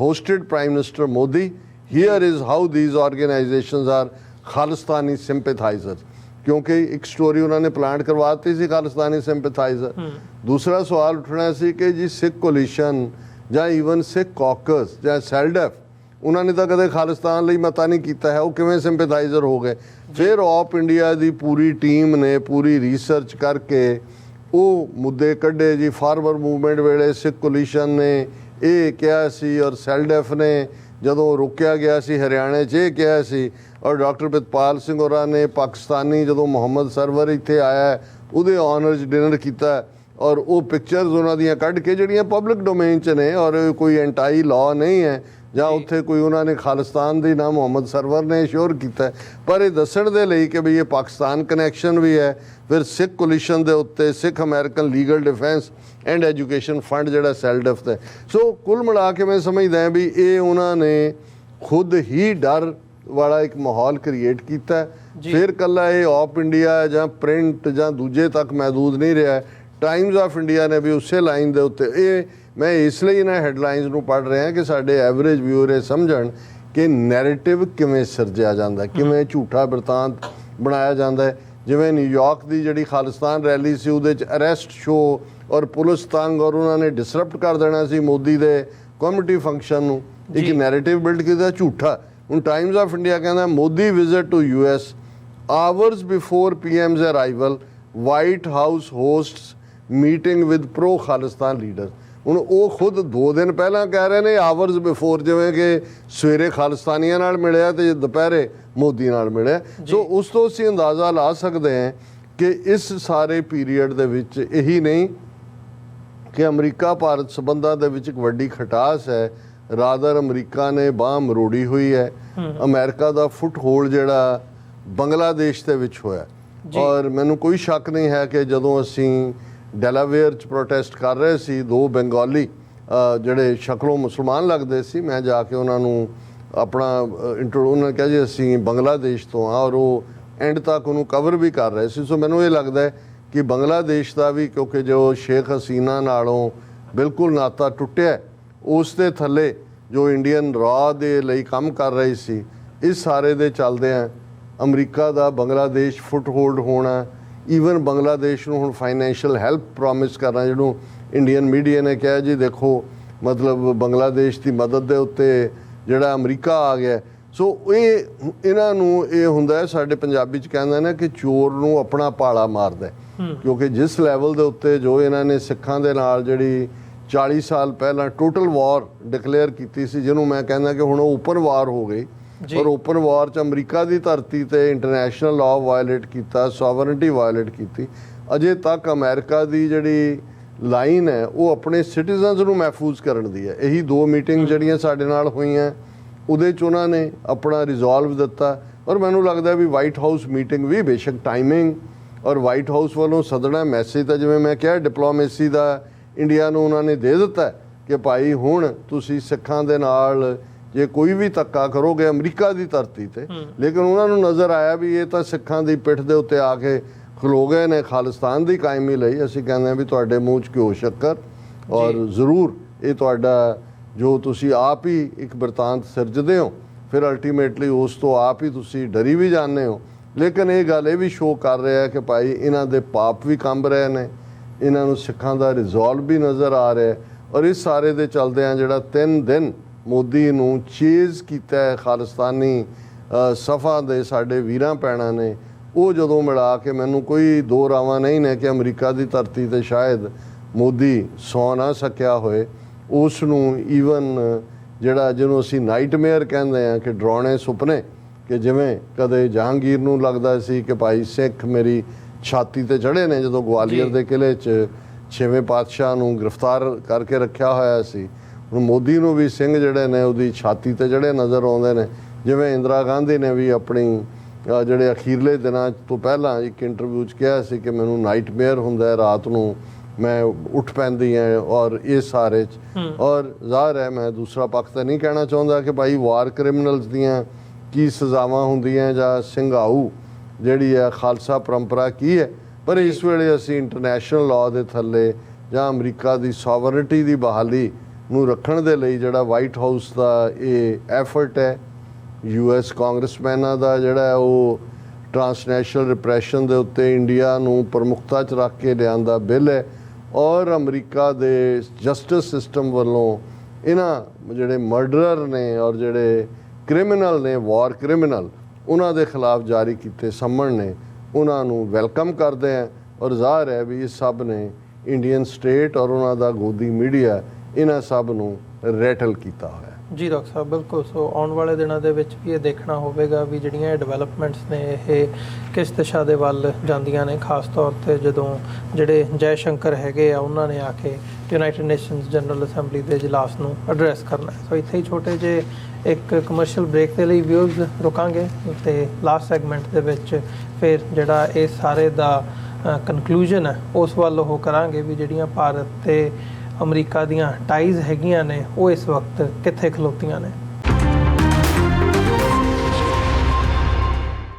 [SPEAKER 1] hosted prime minister Modi Here is how these organizations are Khalistani sympathizers. ਕਿਉਂਕਿ ਇੱਕ ਸਟੋਰੀ ਉਹਨਾਂ ਨੇ ਪਲਾਂਟ ਕਰਵਾਤੀ ਸੀ ਖਾਲਿਸਤਾਨੀ ਸਿੰਪੈਥਾਈਜ਼ਰ ਦੂਸਰਾ ਸਵਾਲ ਉੱਠਣਾ ਸੀ ਕਿ ਜੀ ਸਿੱਖ ਕੋਲੀਸ਼ਨ ਜਾਂ ਈਵਨ ਸਿੱਖ ਕਾਕਸ ਜਾਂ ਸੈਲਡਫ ਉਹਨਾਂ ਨੇ ਤਾਂ ਕਦੇ ਖਾਲਿਸਤਾਨ ਲਈ ਮਤਾ ਨਹੀਂ ਕੀਤਾ ਹੈ ਉਹ ਕਿਵੇਂ ਸਿੰਪੈਥਾਈਜ਼ਰ ਹੋ ਗਏ ਫਿਰ ਆਪ ਇੰਡੀਆ ਦੀ ਪੂਰੀ ਟੀਮ ਨੇ ਪੂਰੀ ਰਿਸਰਚ ਕਰਕੇ ਉਹ ਮੁੱਦੇ ਕੱਢੇ ਜੀ ਫਾਰਮਰ ਮੂਵਮੈਂਟ ਵੇਲੇ ਸਿੱਖ ਕੋਲੀਸ਼ਨ ਨੇ ਇਹ ਕਿਹਾ ਸੀ ਔਰ ਸੈਲਡਫ ਨੇ ਜਦੋਂ ਰੋਕਿਆ ਗਿਆ ਸੀ, ਹਰਿਆਣੇ 'ਚ ਇਹ ਕਿਹਾ ਸੀ, ਔਰ ਡਾਕਟਰ ਪ੍ਰਿਤਪਾਲ ਸਿੰਘ ਹੋਰਾਂ ਨੇ ਪਾਕਿਸਤਾਨੀ ਜਦੋਂ ਮੁਹੰਮਦ ਸਰਵਰ ਇੱਥੇ ਆਇਆ, ਉਹਦੇ ਆਨਰ 'ਚ ਡਿਨਰ ਕੀਤਾ, ਔਰ ਉਹ ਪਿਕਚਰਸ ਉਹਨਾਂ ਦੀਆਂ ਕੱਢ ਕੇ ਜਿਹੜੀਆਂ ਪਬਲਿਕ ਡੋਮੇਨ 'ਚ ਨੇ, ਔਰ ਕੋਈ ਐਂਟਾਈ ਲਾਅ ਨਹੀਂ ਹੈ ਜਾਂ ਉੱਥੇ ਕੋਈ ਉਹਨਾਂ ਨੇ ਖਾਲਿਸਤਾਨ ਦੀ ਨਾ ਮੁਹੰਮਦ ਸਰਵਰ ਨੇ ਸ਼ੋਰ ਕੀਤਾ। ਪਰ ਇਹ ਦੱਸਣ ਦੇ ਲਈ ਕਿ ਵੀ ਇਹ ਪਾਕਿਸਤਾਨ ਕਨੈਕਸ਼ਨ ਵੀ ਹੈ ਫਿਰ ਸਿੱਖ ਕੋਲੀਸ਼ਨ ਦੇ ਉੱਤੇ Sikh American legal defense and education fund ਜਿਹੜਾ ਸੈਲਡਫ ਹੈ। ਸੋ ਕੁੱਲ ਮਿਲਾ ਕੇ ਮੈਂ ਸਮਝਦਾ ਹਾਂ ਵੀ ਇਹ ਉਹਨਾਂ ਨੇ ਖੁਦ ਹੀ ਡਰ ਵਾਲਾ ਇੱਕ ਮਾਹੌਲ ਕ੍ਰੀਏਟ ਕੀਤਾ। ਫਿਰ ਕੱਲਾ ਇਹ ਆਪ ਇੰਡੀਆ ਜਾਂ ਪ੍ਰਿੰਟ ਜਾਂ ਦੂਜੇ ਤੱਕ ਮਹਦੂਦ ਨਹੀਂ ਰਿਹਾ ਟਾਈਮਜ਼ ਆਫ ਇੰਡੀਆ ਨੇ ਵੀ ਉਸੇ ਲਾਈਨ ਦੇ ਉੱਤੇ ਇਹ ਮੈਂ ਇਸ ਲਈ ਇਹਨਾਂ ਹੈਡਲਾਈਨਸ ਨੂੰ ਪੜ੍ਹ ਰਿਹਾ ਕਿ ਸਾਡੇ ਐਵਰੇਜ ਵਿਊਅਰ ਇਹ ਸਮਝਣ ਕਿ ਨੈਰੇਟਿਵ ਕਿਵੇਂ ਸਿਰਜਿਆ ਜਾਂਦਾ ਕਿਵੇਂ ਝੂਠਾ ਬਿਰਤਾਂਤ ਬਣਾਇਆ ਜਾਂਦਾ ਜਿਵੇਂ ਨਿਊਯਾਰਕ ਦੀ ਜਿਹੜੀ ਖਾਲਿਸਤਾਨ ਰੈਲੀ ਸੀ ਉਹਦੇ ਚ ਅਰੈਸਟ ਸ਼ੋ ਔਰ ਪੁਲਿਸ ਤੰਗ ਔਰ ਉਹਨਾਂ ਨੇ ਡਿਸਰਪਟ ਕਰ ਦੇਣਾ ਸੀ ਮੋਦੀ ਦੇ ਕਮਿਊਨਿਟੀ ਫੰਕਸ਼ਨ ਨੂੰ। ਇੱਕ ਨੈਰੇਟਿਵ ਬਿਲਡ ਕੀਤਾ ਝੂਠਾ। ਹੁਣ ਟਾਈਮਜ਼ ਆਫ ਇੰਡੀਆ ਕਹਿੰਦਾ Modi visit to US hours before PM's arrival, White House hosts meeting with pro Khalistan leaders. ਹੁਣ ਉਹ ਖੁਦ 2 ਦਿਨ ਪਹਿਲਾਂ ਕਹਿ ਰਹੇ ਨੇ ਆਵਰਸ ਬਿਫੋਰ ਜਿਵੇਂ ਕਿ ਸਵੇਰੇ ਖਾਲਿਸਤਾਨੀਆਂ ਨਾਲ ਮਿਲਿਆ ਤੇ ਦੁਪਹਿਰੇ ਮੋਦੀ ਨਾਲ ਮਿਲਿਆ। ਸੋ ਉਸ ਤੋਂ ਅਸੀਂ ਅੰਦਾਜ਼ਾ ਲਾ ਸਕਦੇ ਹਾਂ ਕਿ ਇਸ ਸਾਰੇ ਪੀਰੀਅਡ ਦੇ ਵਿੱਚ ਇਹੀ ਨਹੀਂ ਕਿ ਅਮਰੀਕਾ ਭਾਰਤ ਸਬੰਧਾਂ ਦੇ ਵਿੱਚ ਇੱਕ ਵੱਡੀ ਖਟਾਸ ਹੈ। ਰਾਦਰ ਅਮਰੀਕਾ ਨੇ ਬਾਹ ਮਰੋੜੀ ਹੋਈ ਹੈ। ਅਮਰੀਕਾ ਦਾ ਫੁੱਟਹੋਲਡ ਜਿਹੜਾ ਬੰਗਲਾਦੇਸ਼ ਦੇ ਵਿੱਚ ਹੋਇਆ। ਔਰ ਮੈਨੂੰ ਕੋਈ ਸ਼ੱਕ ਨਹੀਂ ਹੈ ਕਿ ਜਦੋਂ ਅਸੀਂ ਡੈਲਾਵੇਅਰ ਚ ਪ੍ਰੋਟੈਸਟ ਕਰ ਰਹੇ ਸੀ, ਦੋ ਬੰਗਾਲੀ ਜਿਹੜੇ ਸ਼ਕਲੋਂ ਮੁਸਲਮਾਨ ਲੱਗਦੇ ਸੀ, ਮੈਂ ਜਾ ਕੇ ਉਹਨਾਂ ਨੂੰ ਆਪਣਾ ਇੰਟਰੋ ਉਹਨਾਂ ਕਿਹਾ ਜੀ, ਅਸੀਂ ਬੰਗਲਾਦੇਸ਼ ਤੋਂ ਆ ਔਰ ਉਹ ਐਂਡ ਤੱਕ ਉਹਨੂੰ ਕਵਰ ਵੀ ਕਰ ਰਹੇ ਸੀ। ਸੋ ਮੈਨੂੰ ਇਹ ਲੱਗਦਾ ਹੈ ਕਿ ਬੰਗਲਾਦੇਸ਼ ਦਾ ਵੀ, ਕਿਉਂਕਿ ਜੋ ਸ਼ੇਖ ਹਸੀਨਾ ਨਾਲੋਂ ਬਿਲਕੁਲ ਨਾਤਾ ਟੁੱਟਿਆ ਉਸ ਦੇ ਥੱਲੇ ਜੋ ਇੰਡੀਅਨ ਰਾ ਦੇ ਲਈ ਕੰਮ ਕਰ ਰਹੀ ਸੀ, ਇਸ ਸਾਰੇ ਦੇ ਚੱਲਦੇ ਆ ਅਮਰੀਕਾ ਦਾ ਬੰਗਲਾਦੇਸ਼ ਫੁੱਟ ਹੋਲਡ ਹੋਣਾ ਈਵਨ ਬੰਗਲਾਦੇਸ਼ ਨੂੰ ਹੁਣ ਫਾਈਨੈਂਸ਼ੀਅਲ ਹੈਲਪ ਪ੍ਰੋਮਿਸ ਕਰਨਾ ਜਿਹਨੂੰ ਇੰਡੀਅਨ ਮੀਡੀਆ ਨੇ ਕਿਹਾ ਜੀ ਦੇਖੋ ਮਤਲਬ ਬੰਗਲਾਦੇਸ਼ ਦੀ ਮਦਦ ਦੇ ਉੱਤੇ ਜਿਹੜਾ ਅਮਰੀਕਾ ਆ ਗਿਆ। ਸੋ ਇਹ ਇਹਨਾਂ ਨੂੰ ਇਹ ਹੁੰਦਾ ਸਾਡੇ ਪੰਜਾਬੀ ਚ ਕਹਿੰਦੇ ਨੇ ਕਿ ਚੋਰ ਨੂੰ ਆਪਣਾ ਪਾਲਾ ਮਾਰਦਾ। ਕਿਉਂਕਿ ਜਿਸ ਲੈਵਲ ਦੇ ਉੱਤੇ ਜੋ ਇਹਨਾਂ ਨੇ ਸਿੱਖਾਂ ਦੇ ਨਾਲ ਜਿਹੜੀ 40 ਸਾਲ ਪਹਿਲਾਂ ਟੋਟਲ ਵਾਰ ਡਿਕਲੇਅਰ ਕੀਤੀ ਸੀ ਜਿਹਨੂੰ ਮੈਂ ਕਹਿੰਦਾ ਕਿ ਹੁਣ ਉਹ ਓਪਨ ਵਾਰ ਹੋ ਗਈ ਔਰ ਓਪਨ ਵਾਰ ਚ ਅਮਰੀਕਾ ਦੀ ਧਰਤੀ ਤੇ ਇੰਟਰਨੈਸ਼ਨਲ ਲਾਅ ਵਾਇਲੇਟ ਕੀਤਾ ਸੋਵਰਨਿਟੀ ਵਾਇਲੇਟ ਕੀਤੀ ਅਜੇ ਤੱਕ ਅਮਰੀਕਾ ਦੀ ਜਿਹੜੀ ਲਾਈਨ ਹੈ ਉਹ ਆਪਣੇ ਸਿਟੀਜ਼ਨਸ ਨੂੰ ਮਹਿਫੂਜ਼ ਕਰਨ ਦੀ ਹੈ। ਇਹੀ ਦੋ ਮੀਟਿੰਗ ਜਿਹੜੀਆਂ ਸਾਡੇ ਨਾਲ ਹੋਈਆਂ ਉਹਦੇ ਚ ਉਹਨਾਂ ਨੇ ਆਪਣਾ ਰਿਜ਼ੋਲਵ ਦਿੱਤਾ ਔਰ ਮੈਨੂੰ ਲੱਗਦਾ ਵੀ ਵਾਈਟ ਹਾਊਸ ਮੀਟਿੰਗ ਵੀ ਬੇਸ਼ੱਕ ਟਾਈਮਿੰਗ ਔਰ ਵਾਈਟ ਹਾਊਸ ਵੱਲੋਂ ਸੱਦਣਾ ਮੈਸੇਜ ਤਾਂ ਜਿਵੇਂ ਮੈਂ ਕਿਹਾ ਡਿਪਲੋਮੇਸੀ ਦਾ ਇੰਡੀਆ ਨੂੰ ਉਹਨਾਂ ਨੇ ਦੇ ਦਿੱਤਾ ਕਿ ਭਾਈ ਹੁਣ ਤੁਸੀਂ ਸਿੱਖਾਂ ਦੇ ਨਾਲ ਜੇ ਕੋਈ ਵੀ ਧੱਕਾ ਕਰੋਗੇ ਅਮਰੀਕਾ ਦੀ ਧਰਤੀ ਤੇ ਲੇਕਿਨ ਉਹਨਾਂ ਨੂੰ ਨਜ਼ਰ ਆਇਆ ਵੀ ਇਹ ਤਾਂ ਸਿੱਖਾਂ ਦੀ ਪਿੱਠ ਦੇ ਉੱਤੇ ਆ ਕੇ ਖਲੋ ਗਏ ਨੇ ਖਾਲਿਸਤਾਨ ਦੀ ਕਾਇਮੀ ਲਈ। ਅਸੀਂ ਕਹਿੰਦੇ ਹਾਂ ਵੀ ਤੁਹਾਡੇ ਮੂੰਹ 'ਚ ਘਿਓ ਸ਼ੱਕਰ ਔਰ ਜ਼ਰੂਰ ਇਹ ਤੁਹਾਡਾ ਜੋ ਤੁਸੀਂ ਆਪ ਹੀ ਇੱਕ ਬਰਤਾਂਤ ਸਿਰਜਦੇ ਹੋ ਫਿਰ ਅਲਟੀਮੇਟਲੀ ਉਸ ਤੋਂ ਆਪ ਹੀ ਤੁਸੀਂ ਡਰੀ ਵੀ ਜਾਂਦੇ ਹੋ। ਲੇਕਿਨ ਇਹ ਗੱਲ ਇਹ ਵੀ ਸ਼ੋਅ ਕਰ ਰਿਹਾ ਹੈ ਕਿ ਭਾਈ ਇਹਨਾਂ ਦੇ ਪਾਪ ਵੀ ਕੰਬ ਰਹੇ ਨੇ ਇਹਨਾਂ ਨੂੰ ਸਿੱਖਾਂ ਦਾ ਰਿਜ਼ੋਲਵ ਵੀ ਨਜ਼ਰ ਆ ਰਿਹਾ ਔਰ ਇਸ ਸਾਰੇ ਦੇ ਚੱਲਦਿਆਂ ਜਿਹੜਾ 3 ਦਿਨ ਮੋਦੀ ਨੂੰ ਚੇਜ਼ ਕੀਤਾ ਹੈ ਖਾਲਿਸਤਾਨੀ ਸਫਾ ਦੇ ਸਾਡੇ ਵੀਰਾਂ ਪੈਣਾ ਨੇ ਉਹ ਜਦੋਂ ਮਿਲਾ ਕੇ ਮੈਨੂੰ ਕੋਈ ਦੋ ਰਾਵਾਂ ਨਹੀਂ ਨੇ ਕਿ ਅਮਰੀਕਾ ਦੀ ਧਰਤੀ ਤੇ ਸ਼ਾਇਦ ਮੋਦੀ ਸੌ ਨਾ ਸਕਿਆ ਹੋਏ ਉਸ ਨੂੰ ਈਵਨ ਜਿਹੜਾ ਜਿਹਨੂੰ ਅਸੀਂ ਨਾਈਟਮੇਅਰ ਕਹਿੰਦੇ ਆ ਕਿ ਡਰਾਉਣੇ ਸੁਪਨੇ ਕਿ ਜਿਵੇਂ ਕਦੇ ਜਹਾਂਗੀਰ ਨੂੰ ਲੱਗਦਾ ਸੀ ਕਿ ਭਾਈ ਸਿੱਖ ਮੇਰੀ ਛਾਤੀ ਤੇ ਚੜੇ ਨੇ ਜਦੋਂ ਗਵਾਲੀਅਰ। ਦੇ ਕਿਲੇ 'ਚ ਛੇਵੇਂ ਪਾਤਸ਼ਾਹ ਨੂੰ ਗ੍ਰਿਫਤਾਰ ਕਰਕੇ ਰੱਖਿਆ ਹੋਇਆ ਸੀ ਹੁਣ ਮੋਦੀ ਨੂੰ ਵੀ ਸਿੰਘ ਜਿਹੜੇ ਨੇ ਉਹਦੀ ਛਾਤੀ ਤੇ ਜਿਹੜੇ ਨਜ਼ਰ ਆਉਂਦੇ ਨੇ ਜਿਵੇਂ ਇੰਦਰਾ ਗਾਂਧੀ ਨੇ ਵੀ ਆਪਣੀ ਜਿਹੜੇ ਅਖੀਰਲੇ ਦਿਨਾਂ ਤੋਂ ਪਹਿਲਾਂ ਇੱਕ ਇੰਟਰਵਿਊ 'ਚ ਕਿਹਾ ਸੀ ਕਿ ਮੈਨੂੰ ਨਾਈਟਮੇਅਰ ਹੁੰਦਾ ਹੈ ਰਾਤ ਨੂੰ ਮੈਂ ਉੱਠ ਪੈਂਦੀ ਹਾਂ ਔਰ ਇਹ ਸਾਰੇ 'ਚ। ਔਰ ਜ਼ਾਹਰ ਹੈ ਮੈਂ ਦੂਸਰਾ ਪੱਖ ਤਾਂ ਨਹੀਂ ਕਹਿਣਾ ਚਾਹੁੰਦਾ ਕਿ ਭਾਈ ਵਾਰ ਕ੍ਰਿਮੀਨਲਸ ਦੀਆਂ ਕੀ ਸਜ਼ਾਵਾਂ ਹੁੰਦੀਆਂ ਜਾਂ ਸਿੰਘਾਊ ਜਿਹੜੀ ਹੈ ਖਾਲਸਾ ਪਰੰਪਰਾ ਕੀ ਹੈ? ਪਰ ਇਸ ਵੇਲੇ ਅਸੀਂ ਇੰਟਰਨੈਸ਼ਨਲ ਲਾਅ ਦੇ ਥੱਲੇ ਜਾਂ ਅਮਰੀਕਾ ਦੀ ਸੋਵਰਨਿਟੀ ਦੀ ਬਹਾਲੀ ਨੂੰ ਰੱਖਣ ਦੇ ਲਈ ਜਿਹੜਾ ਵਾਈਟ ਹਾਊਸ ਦਾ ਇਹ ਐਫਰਟ ਹੈ ਯੂਐਸ ਕਾਂਗਰਸਮੈਨਾਂ ਦਾ ਜਿਹੜਾ ਉਹ ਟ੍ਰਾਂਸਨੈਸ਼ਨਲ ਰਿਪਰੈਸ਼ਨ ਦੇ ਉੱਤੇ ਇੰਡੀਆ ਨੂੰ ਪ੍ਰਮੁਖਤਾ 'ਚ ਰੱਖ ਕੇ ਲਿਆਂਦਾ ਬਿੱਲ ਹੈ ਔਰ ਅਮਰੀਕਾ ਦੇ ਜਸਟਿਸ ਸਿਸਟਮ ਵੱਲੋਂ ਇਹਨਾਂ ਜਿਹੜੇ ਮਰਡਰਰ ਨੇ ਔਰ ਜਿਹੜੇ ਕ੍ਰਿਮੀਨਲ ਨੇ ਵਾਰ ਕ੍ਰਿਮੀਨਲ ਉਹਨਾਂ ਦੇ ਖਿਲਾਫ ਜਾਰੀ ਕੀਤੇ ਸੰਮਣ ਨੇ, ਉਹਨਾਂ ਨੂੰ ਵੈਲਕਮ ਕਰਦੇ ਆ ਔਰ ਜ਼ਾਹਰ ਹੈ ਵੀ ਇਹ ਸਭ ਨੇ ਇੰਡੀਅਨ ਸਟੇਟ ਔਰ ਉਹਨਾਂ ਦਾ ਗੋਦੀ ਮੀਡੀਆ ਇਹਨਾਂ ਸਭ ਨੂੰ ਰੈਟਲ ਕੀਤਾ ਹੋਇਆ
[SPEAKER 2] ਜੀ ਡਾਕਟਰ ਸਾਹਿਬ, ਬਿਲਕੁਲ। ਸੋ ਆਉਣ ਵਾਲੇ ਦਿਨਾਂ ਦੇ ਵਿੱਚ ਵੀ ਇਹ ਦੇਖਣਾ ਹੋਵੇਗਾ ਵੀ ਜਿਹੜੀਆਂ ਇਹ ਡਿਵੈਲਪਮੈਂਟਸ ਨੇ, ਇਹ ਕਿਸ ਦਿਸ਼ਾ ਦੇ ਵੱਲ ਜਾਂਦੀਆਂ ਨੇ, ਖਾਸ ਤੌਰ ਤੇ ਜਦੋਂ ਜਿਹੜੇ ਜੈ ਸ਼ੰਕਰ ਹੈਗੇ ਆ, ਉਹਨਾਂ ਨੇ ਆ ਕੇ ਯੂਨਾਈਟਿਡ ਨੇਸ਼ਨਸ ਜਨਰਲ ਅਸੈਂਬਲੀ ਦੇ ਇਜਲਾਸ ਨੂੰ ਐਡਰੈਸ ਕਰਨਾ ਸੋ ਇੱਥੇ ਹੀ ਛੋਟੇ ਜਿਹੇ ਇੱਕ ਕਮਰਸ਼ੀਅਲ ਬ੍ਰੇਕ ਦੇ ਲਈ ਵਿਊਜ਼ ਰੁਕਾਂਗੇ ਤੇ ਲਾਸਟ ਸੈਗਮੈਂਟ ਦੇ ਵਿੱਚ ਫਿਰ ਜਿਹੜਾ ਇਹ ਸਾਰੇ ਦਾ ਕਨਕਲੂਜਨ ਹੈ, ਉਸ ਵੱਲ ਉਹ ਕਰਾਂਗੇ ਵੀ ਜਿਹੜੀਆਂ ਭਾਰਤ ਤੇ ਅਮਰੀਕਾ ਦੀਆਂ ਟਾਈਜ਼ ਹੈਗੀਆਂ ਨੇ ਉਹ ਇਸ ਵਕਤ ਕਿੱਥੇ ਖਲੋਤੀਆਂ ਨੇ?